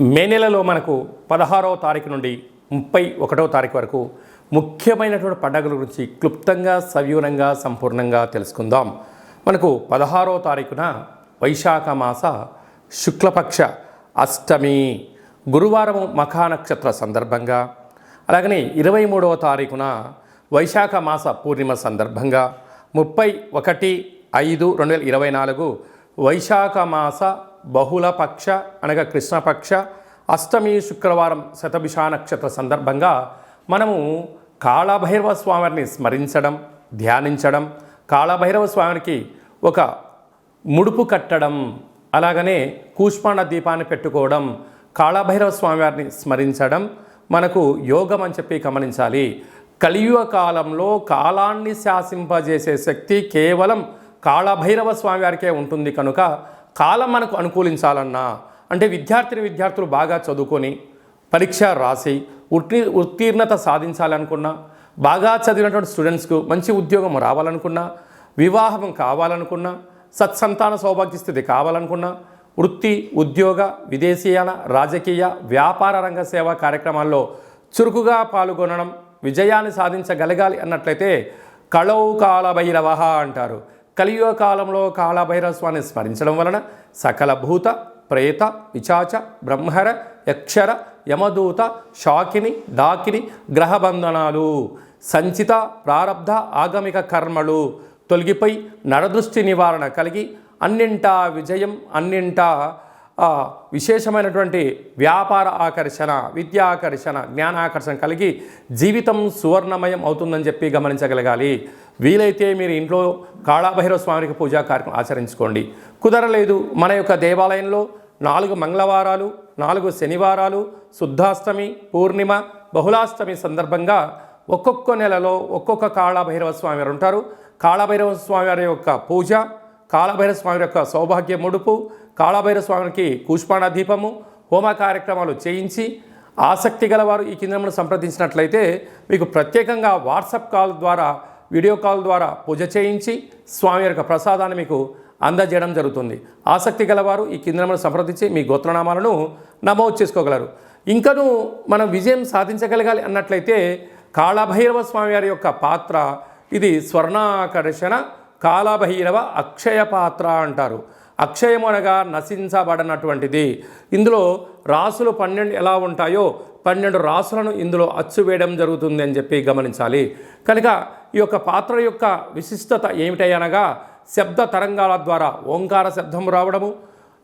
మే నెలలో మనకు పదహారవ తారీఖు నుండి ముప్పై ఒకటవ తారీఖు వరకు ముఖ్యమైనటువంటి పండుగల గురించి క్లుప్తంగా సవివరంగా సంపూర్ణంగా తెలుసుకుందాం. మనకు పదహారవ తారీఖున వైశాఖ మాస శుక్లపక్ష అష్టమి. గురువారం మఖా నక్షత్ర సందర్భంగా అలాగనే ఇరవై మూడవ తారీఖున వైశాఖ మాస పూర్ణిమ సందర్భంగా ముప్పై ఒకటి ఐదు రెండు వేల ఇరవై నాలుగు వైశాఖ మాస బహుళపక్ష అనగా కృష్ణపక్ష అష్టమి శుక్రవారం శతభిషా నక్షత్ర సందర్భంగా మనము కాళభైరవ స్వామిని స్మరించడం ధ్యానించడం కాళభైరవ స్వామికి ఒక ముడుపు కట్టడం అలాగనే కూష్మాండ దీపాన్ని పెట్టుకోవడం కాళభైరవ స్వామివారిని స్మరించడం మనకు యోగం అని చెప్పి గమనించాలి. కలియుగ కాలంలో కాలాన్ని శాసింపజేసే శక్తి కేవలం కాళభైరవ స్వామివారికే ఉంటుంది కనుక కాలం మనకు అనుకూలించాలన్నా అంటే విద్యార్థిని విద్యార్థులు బాగా చదువుకొని పరీక్ష రాసి ఉత్తీ ఉత్తీర్ణత సాధించాలనుకున్నా బాగా చదివినటువంటి స్టూడెంట్స్కు మంచి ఉద్యోగం రావాలనుకున్నా వివాహం కావాలనుకున్నా సత్సంతాన సౌభాగ్య స్థితి కావాలనుకున్నా వృత్తి ఉద్యోగ విదేశీయాల రాజకీయ వ్యాపార రంగ సేవా కార్యక్రమాల్లో చురుకుగా పాల్గొనడం విజయాన్ని సాధించగలగాలి అన్నట్లయితే కళౌ కాలభైరవ అంటారు. కలియుగ కాలంలో కాళభైరస్వాన్ని స్మరించడం వలన సకల భూత ప్రేత పిచాచ బ్రహ్మర యక్షర యమదూత షాకిని డాకిని గ్రహబంధనాలు సంచిత ప్రారబ్ధ ఆగమిక కర్మలు తొలగిపోయి నరదృష్టి నివారణ కలిగి అన్నింటా విజయం అన్నింటా విశేషమైనటువంటి వ్యాపార ఆకర్షణ విద్యా ఆకర్షణ జ్ఞానాకర్షణ కలిగి జీవితం సువర్ణమయం అవుతుందని చెప్పి గమనించగలగాలి. వీలైతే మీరు ఇంట్లో కాళాభైరవ స్వామికి పూజా కార్యక్రమం ఆచరించుకోండి. కుదరలేదు మన యొక్క దేవాలయంలో నాలుగు మంగళవారాలు నాలుగు శనివారాలు శుద్ధాష్టమి పూర్ణిమ బహుళాష్టమి సందర్భంగా ఒక్కొక్క నెలలో ఒక్కొక్క కాళభైరవ స్వామి వారు ఉంటారు. కాళభైరవ స్వామి వారి యొక్క పూజ కాళభైరవ స్వామి యొక్క సౌభాగ్య ముడుపు కాళభైరవ స్వామికి కూష్పాణ దీపము హోమ కార్యక్రమాలు చేయించి ఆసక్తి గలవారు ఈ కిందమును సంప్రదించినట్లయితే మీకు ప్రత్యేకంగా వాట్సాప్ కాల్ ద్వారా వీడియో కాల్ ద్వారా పూజ చేయించి స్వామి యొక్క ప్రసాదాన్ని మీకు అందజేయడం జరుగుతుంది. ఆసక్తి గలవారు ఈ కిందమును సంప్రదించి మీ గోత్రనామాలను నమోదు చేసుకోగలరు. ఇంకను మనం విజయం సాధించగలగాలి అన్నట్లయితే కాళభైరవ స్వామివారి యొక్క పాత్ర ఇది స్వర్ణాకర్షణ కాళభైరవ అక్షయ పాత్ర అంటారు. అక్షయం అనగా నశించబడనటువంటిది. ఇందులో రాసులు పన్నెండు ఎలా ఉంటాయో పన్నెండు రాసులను ఇందులో అచ్చు వేయడం జరుగుతుంది అని చెప్పి గమనించాలి. కనుక ఈ యొక్క పాత్ర యొక్క విశిష్టత ఏమిటనగా శబ్ద తరంగాల ద్వారా ఓంకార శబ్దం రావడము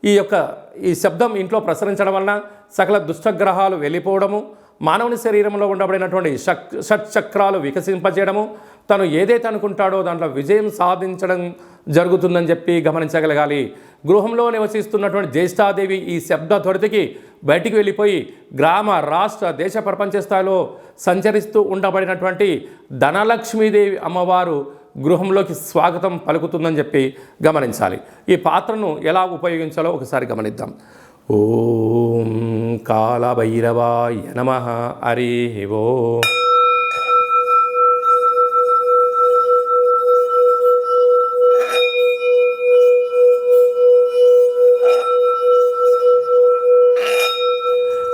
ఈ యొక్క ఈ శబ్దం ఇంట్లో ప్రసరించడం వలన సకల దుష్టగ్రహాలు వెళ్ళిపోవడము మానవుని శరీరంలో ఉండబడినటువంటి షక్ షట్చక్రాలు వికసింపజేయడము తను ఏదైతే అనుకుంటాడో దాంట్లో విజయం సాధించడం జరుగుతుందని చెప్పి గమనించగలగాలి. గృహంలో నివసిస్తున్నటువంటి జ్యేష్ఠాదేవి ఈ శబ్ద త్వరితకి బయటికి వెళ్ళిపోయి గ్రామ రాష్ట్ర దేశ ప్రపంచ స్థాయిలో సంచరిస్తూ ఉండబడినటువంటి ధనలక్ష్మీదేవి అమ్మవారు గృహంలోకి స్వాగతం పలుకుతుందని చెప్పి గమనించాలి. ఈ పాత్రను ఎలా ఉపయోగించాలో ఒకసారి గమనిద్దాం. ఓం కాళభైరవాయ నమ హరి ఓ.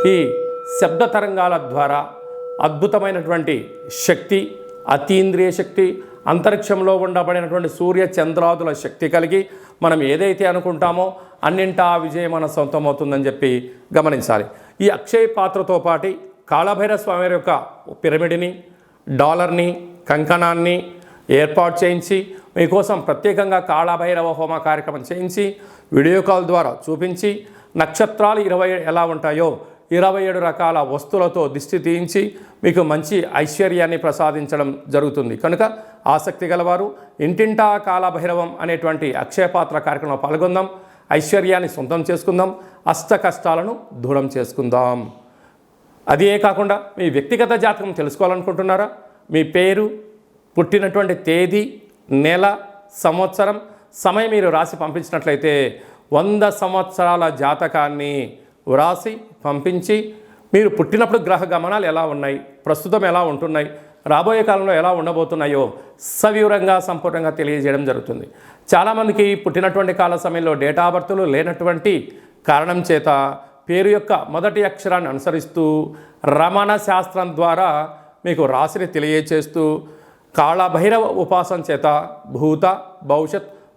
ఈ శబ్ద తరంగాల ద్వారా అద్భుతమైనటువంటి శక్తి అతీంద్రియ శక్తి అంతరిక్షంలో ఉండబడినటువంటి సూర్య చంద్రాదుల శక్తి కలిగి మనం ఏదైతే అనుకుంటామో అన్నింటా విజయం మన సొంతమవుతుందని చెప్పి గమనించాలి. ఈ అక్షయ పాత్రతో పాటి కాళభైర స్వామి యొక్క పిరమిడ్ని డాలర్ని కంకణాన్ని ఏర్పాటు చేయించి మీకోసం ప్రత్యేకంగా కాళభైరవ హోమ కార్యక్రమం చేయించి వీడియో కాల్ ద్వారా చూపించి నక్షత్రాలు ఇరవై ఎలా ఉంటాయో ఇరవై ఏడు రకాల వస్తువులతో దిష్టి తీయించి మీకు మంచి ఐశ్వర్యాన్ని ప్రసాదించడం జరుగుతుంది. కనుక ఆసక్తి గలవారు ఇంటింటా కాలభైరవం అనేటువంటి అక్షయపాత్ర కార్యక్రమంలో పాల్గొందాం. ఐశ్వర్యాన్ని సొంతం చేసుకుందాం అష్ట కష్టాలను దూరం చేసుకుందాం. అదే కాకుండా మీ వ్యక్తిగత జాతకం తెలుసుకోవాలనుకుంటున్నారా? మీ పేరు పుట్టినటువంటి తేదీ నెల సంవత్సరం సమయం మీరు రాసి పంపించినట్లయితే వంద సంవత్సరాల జాతకాన్ని వ్రాసి పంపించి మీరు పుట్టినప్పుడు గ్రహ గమనాలు ఎలా ఉన్నాయి? ప్రస్తుతం ఎలా ఉంటున్నాయి? రాబోయే కాలంలో ఎలా ఉండబోతున్నాయో సవివరంగా సంపూర్ణంగా తెలియజేయడం జరుగుతుంది. చాలామందికి పుట్టినటువంటి కాల సమయంలో డేటా బర్తులు లేనటువంటి కారణం చేత పేరు యొక్క మొదటి అక్షరాన్ని అనుసరిస్తూ రమణ శాస్త్రం ద్వారా మీకు రాశిని తెలియచేస్తూ కాళభైరవ ఉపాసన చేత భూత భవిష్యత్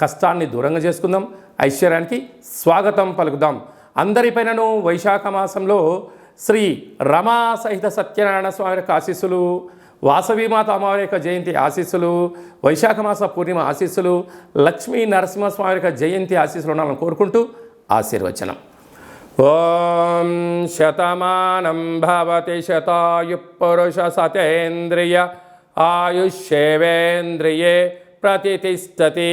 కష్టాన్ని దూరంగా చేసుకుందాం. ఐశ్వర్యానికి స్వాగతం పలుకుదాం. అందరిపైనను వైశాఖ మాసంలో శ్రీ రమా సహిత సత్యనారాయణ స్వామి యొక్క ఆశీస్సులు వాసవీమాత అమ్మవారి యొక్క జయంతి ఆశీస్సులు వైశాఖ మాస పూర్ణిమ ఆశీస్సులు లక్ష్మీ నరసింహస్వామి యొక్క జయంతి ఆశీస్సులు ఉండాలని కోరుకుంటూ ఆశీర్వచనం. ఓం శతమానం భవతి శతాయు పురుష సతేంద్రియ ఆయుష్యేవేంద్రియే ప్రతిష్టతి.